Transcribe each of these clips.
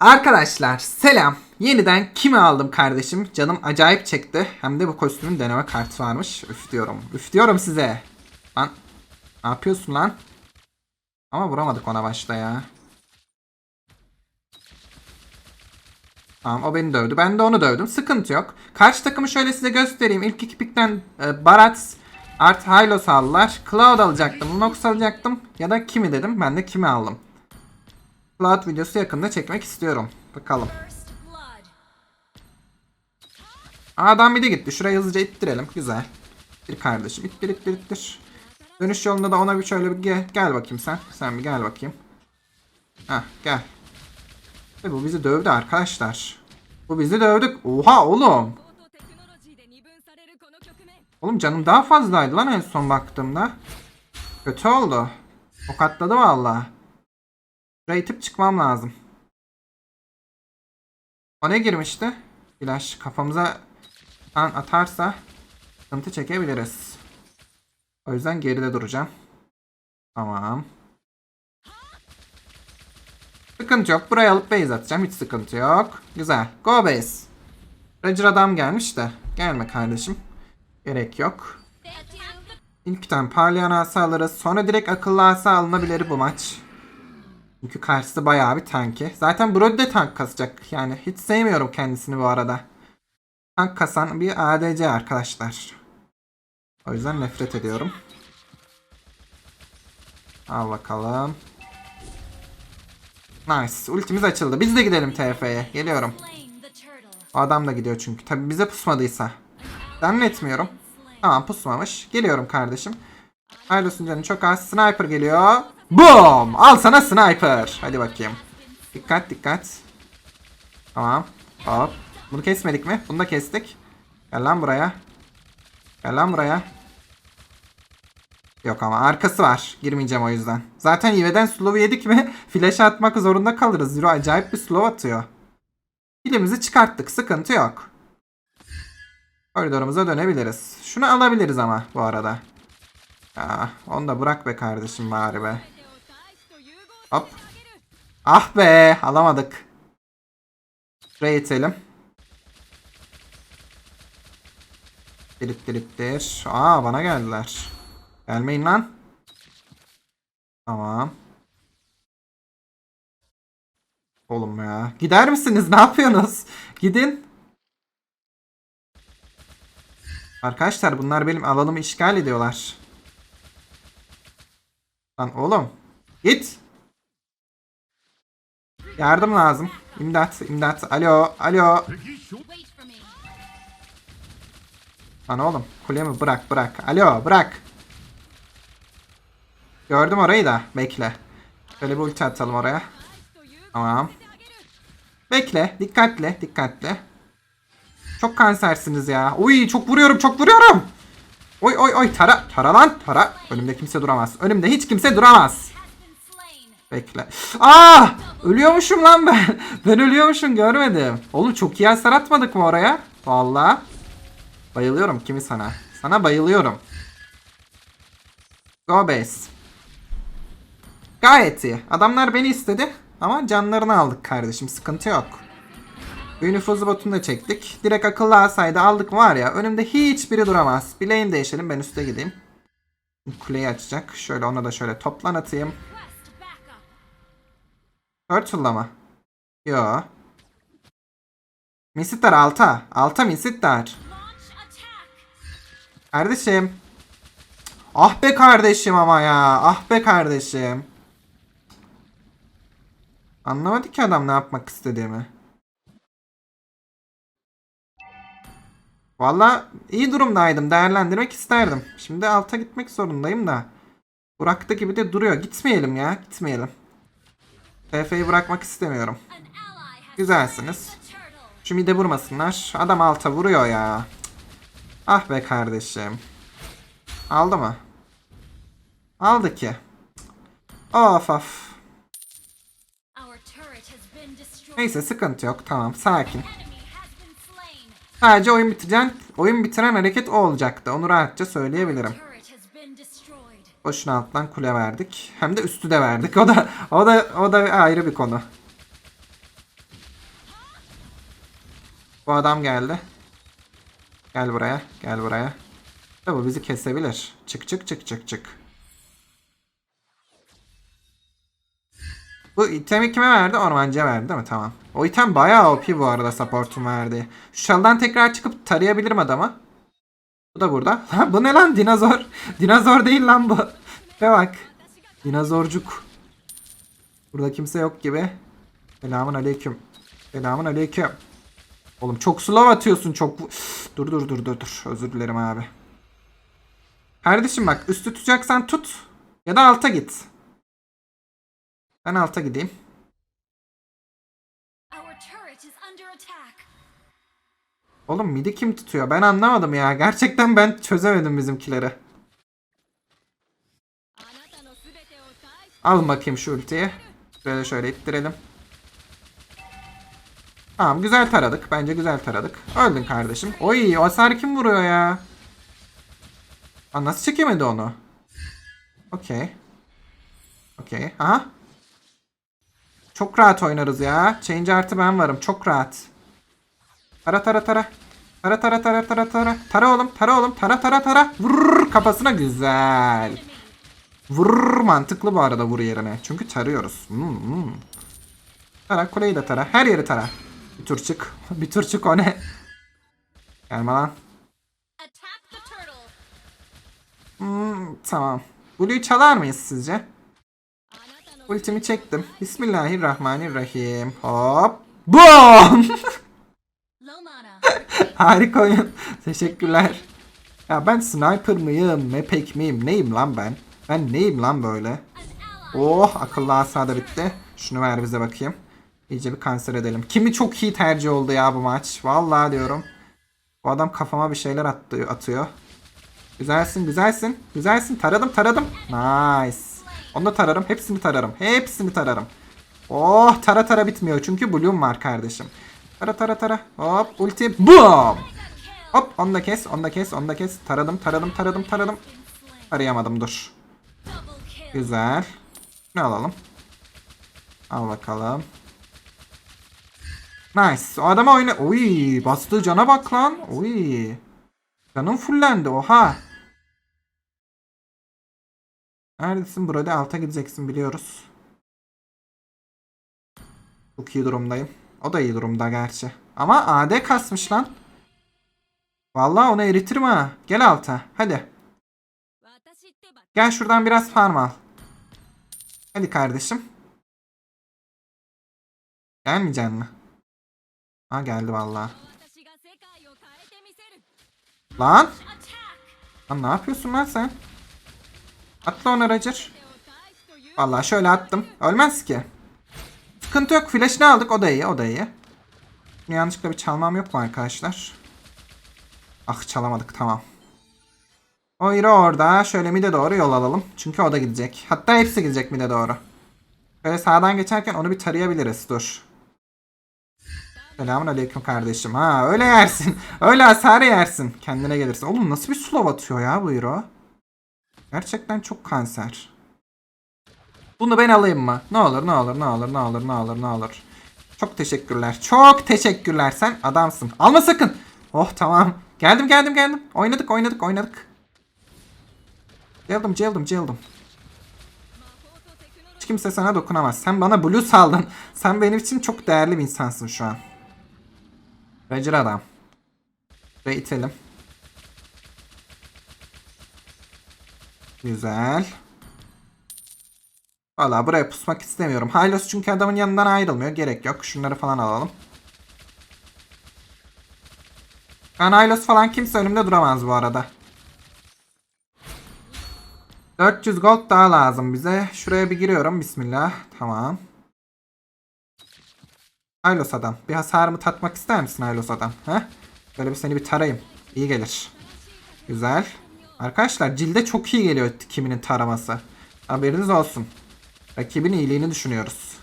Arkadaşlar selam. Yeniden kimi aldım kardeşim? Canım acayip çekti. Hem de bu kostümün deneme kartı varmış. Üf diyorum. Üf diyorum size. Lan ne yapıyorsun lan? Ama vuramadık ona başta ya. Tamam o beni dövdü. Ben de onu dövdüm. Sıkıntı yok. Karşı takımı şöyle size göstereyim. İlk iki pikten e, Barat Art Hylos aldılar. Cloud alacaktım. Nox alacaktım. Ya da kimi dedim. Ben de kimi aldım. Blood videosu yakında çekmek istiyorum. Bakalım. Adam bir de gitti. Şuraya hızlıca ittirelim. Güzel. Bir kardeşim. İttir ittir ittir. Dönüş yolunda da ona bir şöyle bir gel, gel bakayım sen. Sen bir gel bakayım. Heh gel. Ve bu bizi dövdü arkadaşlar. Bu bizi dövdük. Oha oğlum. Oğlum canım daha fazlaydı lan en son baktığımda. Kötü oldu. O katladı valla. Şuraya itip çıkmam lazım. O ne girmişti? Flash kafamıza an atarsa sıkıntı çekebiliriz. O yüzden geride duracağım. Tamam. Sıkıntı yok. Buraya alıp base atacağım. Hiç sıkıntı yok. Güzel. Go base. Ranger adam gelmiş de. Gelme kardeşim. Gerek yok. İlk tane parlayan asa alırız. Sonra direkt akıllı asa alınabilir bu maç. Çünkü karşısı bayağı bir tanki. Zaten Brody de tank kasacak. Yani hiç sevmiyorum kendisini bu arada. Tank kasan bir ADC arkadaşlar. O yüzden nefret ediyorum. Al bakalım. Nice. Ultimiz açıldı. Biz de gidelim TF'ye. Geliyorum. O adam da gidiyor çünkü. Tabi bize pusmadıysa. Zannetmiyorum. Tamam pusmamış. Geliyorum kardeşim. Aylos'un canı çok az. Sniper geliyor. Boom! Al sana sniper. Hadi bakayım. Dikkat dikkat. Tamam. Hop. Bunu kesmedik mi? Bunu da kestik. Gel lan buraya. Gel lan buraya. Yok ama arkası var. Girmeyeceğim o yüzden. Zaten Yive'den slow'u yedik mi flash atmak zorunda kalırız. Zero acayip bir slow atıyor. Pilimizi çıkarttık. Sıkıntı yok. Koridorumuza dönebiliriz. Şunu alabiliriz ama bu arada. Ya, onu da bırak be kardeşim bari be. Hop. Ah be alamadık. Şuraya itelim. Dilip diliptir. Aa bana geldiler. Gelmeyin lan. Tamam. Oğlum ya. Gider misiniz? Ne yapıyorsunuz? Gidin. Arkadaşlar bunlar benim alanımı işgal ediyorlar. Lan oğlum. Git. Yardım lazım. İmdat, imdat. Alo, alo. Lan oğlum kulemi bırak bırak. Alo bırak. Gördüm orayı da. Bekle. Şöyle bir ulti atalım oraya. Tamam. Bekle. Dikkatle. Dikkatle. Çok kansersiniz ya. Oy çok vuruyorum. Çok vuruyorum. Oy oy oy. Tara. Tara lan. Tara. Önümde kimse duramaz. Önümde hiç kimse duramaz. Bekle. Aa! Ölüyormuşum lan ben. Ben ölüyormuşum görmedim. Oğlum çok iyi hasar atmadık mı oraya? Vallahi. Bayılıyorum kimi sana. Sana bayılıyorum. Go base. Gayet iyi. Adamlar beni istedi. Ama canlarını aldık kardeşim. Sıkıntı yok. Büyü nüfuzu botunu da çektik. Direkt akıllı asaydı aldık var ya. Önümde hiçbiri duramaz. Lane değişelim. Ben üste gideyim. Kuleyi açacak. Şöyle ona da şöyle toplan atayım. Turtle'la mı? Yo. Misitler alta. Alta misitler. Kardeşim. Ah be kardeşim ama ya. Ah be kardeşim. Anlamadı ki adam ne yapmak istediğimi. Valla iyi durumdaydım. Değerlendirmek isterdim. Şimdi alta gitmek zorundayım da. Burak'ta gibi de duruyor. Gitmeyelim ya. Gitmeyelim. TF'yi bırakmak istemiyorum. Güzelsiniz. Şu mide vurmasınlar. Adam alta vuruyor ya. Ah be kardeşim. Aldı mı? Aldı ki. Of of. Neyse sıkıntı yok. Tamam sakin. Sadece oyun bitiren, oyun bitiren hareket o olacaktı. Onu rahatça söyleyebilirim. Boşuna alttan kule verdik. Hem de üstü de verdik. O da o da o da ayrı bir konu. Bu adam geldi. Gel buraya. Gel buraya. Bu bizi kesebilir. Çık çık çık çık çık. Bu itemi kime verdi? Ormancıya verdi değil mi? Tamam. O item bayağı OP bu arada support'un verdiği. Şu çaldan tekrar çıkıp tarayabilirim adamı. Bu da burada. Bu ne lan dinozor? Dinozor değil lan bu. Ve bak. Dinozorcuk. Burada kimse yok gibi. Selamun aleyküm. Selamun aleyküm. Oğlum çok slow atıyorsun çok. Dur dur dur dur dur. Özür dilerim abi. Kardeşim bak üstü tutacaksan tut. Ya da alta git. Ben alta gideyim. Oğlum midi kim tutuyor? Ben anlamadım ya. Gerçekten ben çözemedim bizimkileri. Al bakayım şu ultiyi. Şöyle şöyle ittirelim. Tamam güzel taradık. Bence güzel taradık. Öldün kardeşim. Oy o hasarı kim vuruyor ya? Aa, nasıl çekemedi onu? Okey. Okey. Aha. Çok rahat oynarız ya. Change artı ben varım. Çok rahat. Tara tara tara. Tara tara tara tara tara. Tara oğlum tara oğlum. Tara tara tara. Vurur kafasına güzel. Vurur mantıklı bu arada vur yerine. Çünkü tarıyoruz. Hmm, hmm. Tara kuleyi de tara. Her yeri tara. Bir tur çık. bir tur çık o ne? Gelme lan. Hmm, tamam. Blue'yu çalar mıyız sizce? Ultimi çektim. Bismillahirrahmanirrahim. Hop. Boom! Harika oyun. Teşekkürler. Ya ben sniper mıyım? Mepek miyim? Neyim lan ben? Ben neyim lan böyle? Oh akıllı asa da bitti. Şunu ver bize bakayım. İyice bir kanser edelim. Kimi çok iyi tercih oldu ya bu maç. Vallahi diyorum. Bu adam kafama bir şeyler attı, atıyor. Güzelsin güzelsin. Güzelsin. Taradım taradım. Nice. Onu da tararım. Hepsini tararım. Hepsini tararım. Oh tara tara bitmiyor. Çünkü bloom var kardeşim. Tara tara tara. Hop ulti. Boom. Hop onu da kes. Onu da kes. Onu da kes. Taradım taradım taradım taradım. Arayamadım dur. Güzel. Ne alalım? Al bakalım. Nice. O adama oyna... Uy, bastığı cana bak lan. Uy. Canım fullendi. Oha. Neredesin Brody? Alta gideceksin biliyoruz. Çok iyi durumdayım. O da iyi durumda gerçi. Ama AD kasmış lan. Vallahi onu eritirim ha. Gel alta. Hadi. Gel şuradan biraz farm al. Hadi kardeşim. Gelmeyecek mi? Ha geldi vallahi. Lan! Lan ne yapıyorsun lan sen? Atla ona Roger. Vallahi şöyle attım. Ölmez ki. Sıkıntı yok. Flash'ını aldık. O da iyi. O da iyi. Yanlışlıkla bir çalmam yok mu arkadaşlar? Ah çalamadık. Tamam. O iri orada. Şöyle mide doğru yol alalım. Çünkü o da gidecek. Hatta hepsi gidecek mide doğru. Böyle sağdan geçerken onu bir tarayabiliriz. Dur. Selamun aleyküm kardeşim. Ha öyle yersin. öyle hasarı yersin. Kendine gelirsin. Oğlum nasıl bir slow atıyor ya bu hero? Gerçekten çok kanser. Bunu ben alayım mı? Ne olur ne olur ne olur ne olur ne olur ne olur. Çok teşekkürler. Çok teşekkürler. Sen adamsın. Alma sakın. Oh tamam. Geldim geldim geldim. Oynadık oynadık oynadık. Geldim geldim geldim. Hiç kimse sana dokunamaz. Sen bana blue saldın. Sen benim için çok değerli bir insansın şu an. Roger adam. Ve itelim. Güzel. Valla buraya pusmak istemiyorum. Hylos çünkü adamın yanından ayrılmıyor. Gerek yok. Şunları falan alalım. Ben Hylos falan kimse önümde duramaz bu arada. 400 gold daha lazım bize. Şuraya bir giriyorum. Bismillah. Tamam. Hylos adam. Bir hasarımı tatmak ister misin Hylos adam? He? Böyle bir seni bir tarayayım. İyi gelir. Güzel. Arkadaşlar cilde çok iyi geliyor kiminin taraması. Haberiniz olsun. Rakibin iyiliğini düşünüyoruz.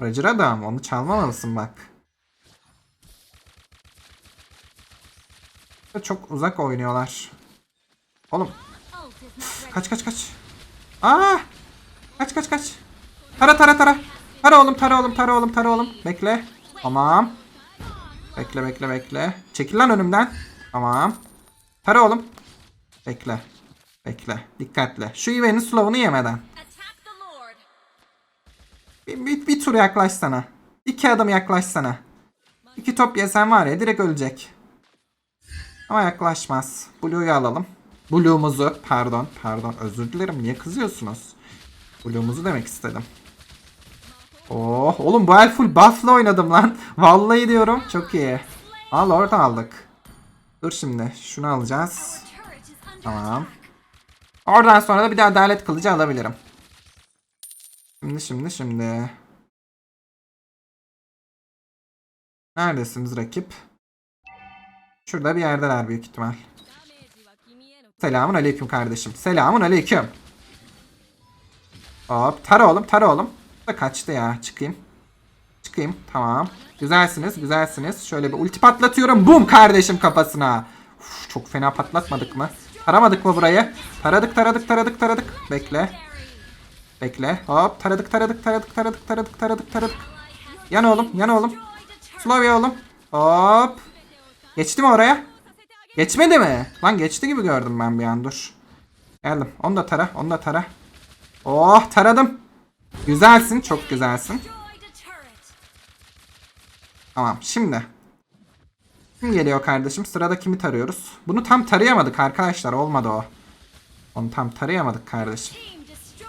Roger adam onu çalmamalısın bak. Çok uzak oynuyorlar. Oğlum kaç kaç kaç. Aa! Kaç kaç kaç. Tara tara tara. Tara oğlum tara oğlum tara oğlum tara oğlum. Bekle. Tamam. Bekle bekle bekle. Çekil lan önümden. Tamam. Tara oğlum. Bekle. Bekle. Dikkatle. Şu Iven'in slow'unu yemeden. Bir, bir, bir tur yaklaşsana. İki adım yaklaşsana. İki top yesen var ya direkt ölecek. Ama yaklaşmaz. Blue'yu alalım. Blue'umuzu pardon pardon özür dilerim niye kızıyorsunuz? Blue'umuzu demek istedim. Oh oğlum bu el full buff'la oynadım lan. Vallahi diyorum çok iyi. Al orada aldık. Dur şimdi şunu alacağız. Tamam. Oradan sonra da bir de adalet kılıcı alabilirim. Şimdi şimdi şimdi. Neredesiniz rakip? Şurada bir yerdeler büyük ihtimal. Selamun aleyküm kardeşim. Selamun aleyküm. Hop tara oğlum tara oğlum. Da kaçtı ya çıkayım. Çıkayım tamam. Güzelsiniz güzelsiniz. Şöyle bir ulti patlatıyorum. Bum kardeşim kafasına. Uf, çok fena patlatmadık mı? Taramadık mı burayı? Taradık taradık taradık taradık. Bekle. Bekle. Hop taradık taradık taradık taradık taradık taradık taradık. Yan oğlum yan oğlum. Slow ya oğlum. Hop. Geçti mi oraya? Geçmedi mi? Lan geçti gibi gördüm ben bir an dur. Geldim. Onu da tara. Onu da tara. Oh taradım. Güzelsin. Çok güzelsin. Tamam şimdi. Kim geliyor kardeşim? Sırada kimi tarıyoruz? Bunu tam tarayamadık arkadaşlar. Olmadı o. Onu tam tarayamadık kardeşim.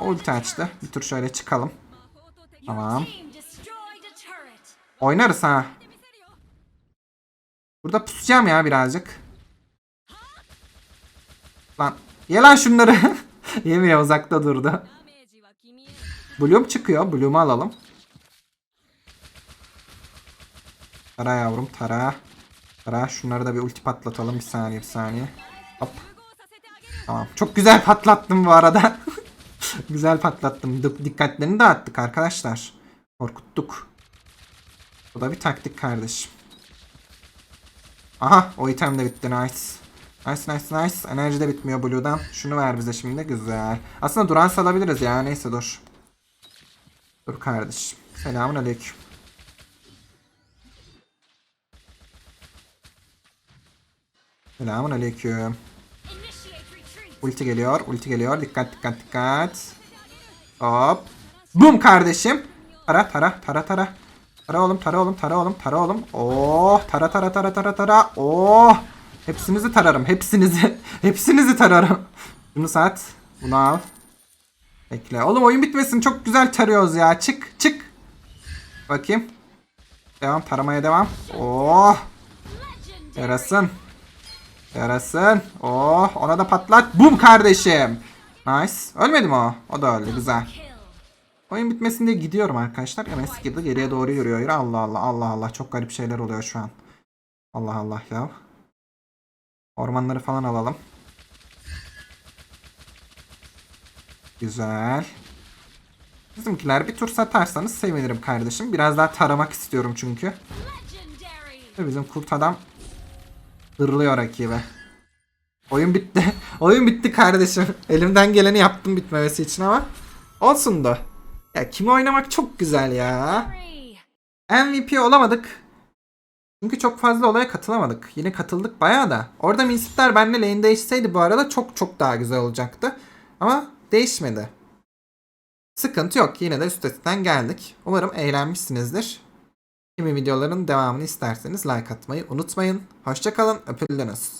Ulti açtı. Bir tur şöyle çıkalım. Tamam. Oynarız ha. Burada pusacağım ya birazcık. Lan ye lan şunları. Yemiyor uzakta durdu. Bloom çıkıyor. Bloom'u alalım. Tara yavrum tara. Tara şunları da bir ulti patlatalım. Bir saniye bir saniye. Hop. Tamam. Çok güzel patlattım bu arada. güzel patlattım. Dik- Dikkatlerini dağıttık arkadaşlar. Korkuttuk. Bu da bir taktik kardeşim. Aha o item de bitti nice. Nice nice nice. Enerji de bitmiyor Blue'dan. Şunu ver bize şimdi. Güzel. Aslında Duran salabiliriz ya. Neyse dur. Dur kardeşim. Selamun aleyküm. Selamun aleyküm. Ulti geliyor. Ulti geliyor. Dikkat dikkat dikkat. Hop. Bum kardeşim. Tara tara tara tara. Tara oğlum tara oğlum tara oğlum tara oğlum. Oh tara tara tara tara tara. Oh. Hepsinizi tararım. Hepsinizi. Hepsinizi tararım. Bunu sat. Bunu al. Bekle. Oğlum oyun bitmesin. Çok güzel tarıyoruz ya. Çık çık. Bakayım. Devam taramaya devam. Oh. Yarasın. Yarasın. Oh ona da patlat. Bum kardeşim. Nice. Ölmedi mi o? O da öldü. Güzel. Oyun bitmesin diye gidiyorum arkadaşlar. MS girdi geriye doğru yürüyor. Allah Allah Allah Allah. Çok garip şeyler oluyor şu an. Allah Allah ya. Ormanları falan alalım. Güzel. Bizimkiler bir tur satarsanız sevinirim kardeşim. Biraz daha taramak istiyorum çünkü. Bizim kurt adam hırlıyor rakibe. Oyun bitti. Oyun bitti kardeşim. Elimden geleni yaptım bitmemesi için ama olsun da. Ya kimi oynamak çok güzel ya. MVP olamadık. Çünkü çok fazla olaya katılamadık. Yine katıldık bayağı da. Orada Minsipler benimle lane değişseydi bu arada çok çok daha güzel olacaktı. Ama değişmedi. Sıkıntı yok. Yine de üstesinden geldik. Umarım eğlenmişsinizdir. Kimi videoların devamını isterseniz like atmayı unutmayın. Hoşçakalın. Öpüldünüz.